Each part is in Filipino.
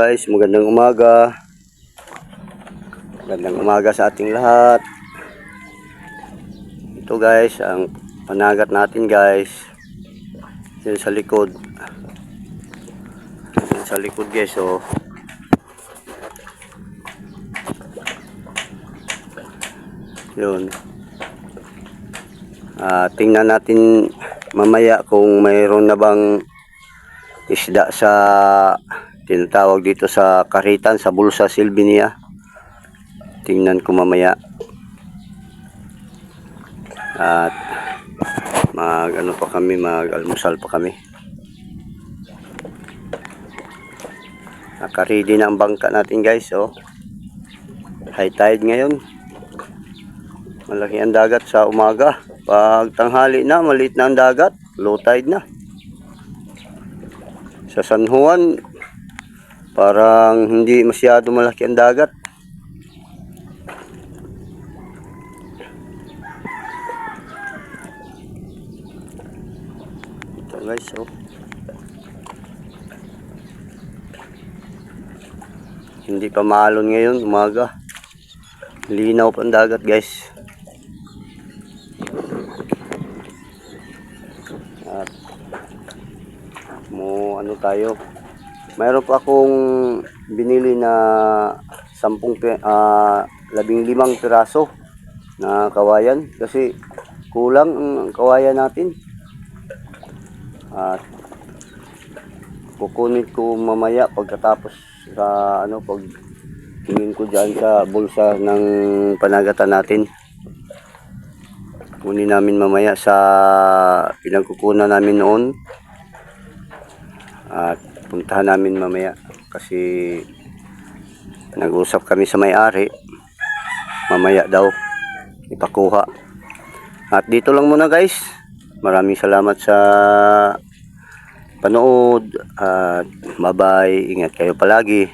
Guys, magandang umaga. Magandang umaga sa ating lahat. Ito guys, ang panagat natin guys. Yan sa likod. Yan sa likod guys, oh. Yun. Ah, tingnan natin mamaya kung mayroon na bang isda sa tinatawag dito sa karitan sa bulsa silbinia tingnan ko mamaya. At mag ano pa kami mag almusal pa kami. Nakaready na ang bangka natin guys oh. High tide ngayon. Malaki ang dagat sa umaga. Pag tanghali na maliit na ang dagat. Low tide na. Sa San Juan parang hindi masyado malaki ang dagat. Ito guys oh. Hindi pa maalon ngayon umaga. Linaw pa ang dagat guys. At mo ano tayo mayroon pa akong binili na sampung pi- ah, labing limang piraso na kawayan. Kasi kulang ang kawayan natin. At kukunin ko mamaya pagkatapos sa ano pag tingin ko dyan sa bulsa ng panagatan natin. Kunin namin mamaya sa pinagkukunan namin noon. At puntahan namin mamaya kasi nag-usap kami sa may-ari. Mamaya daw ipakuha. At dito lang muna guys. Maraming salamat sa panood at bye bye ingat kayo palagi.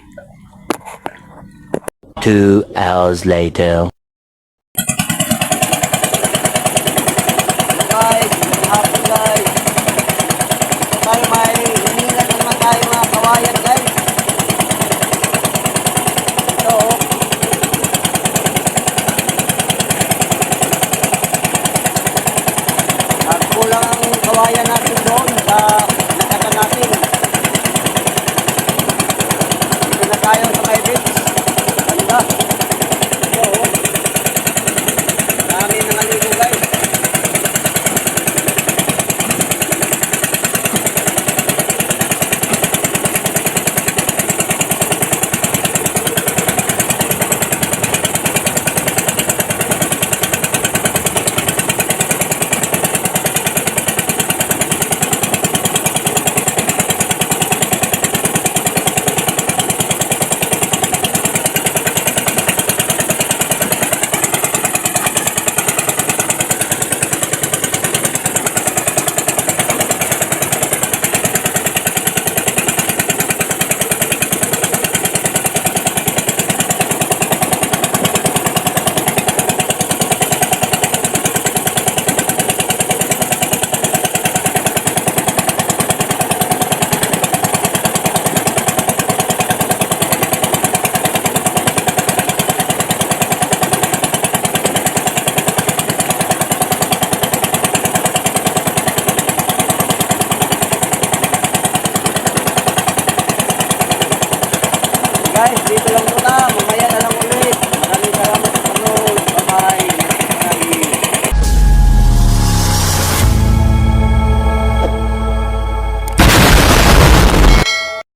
Two hours later. வாயனா Obrigado.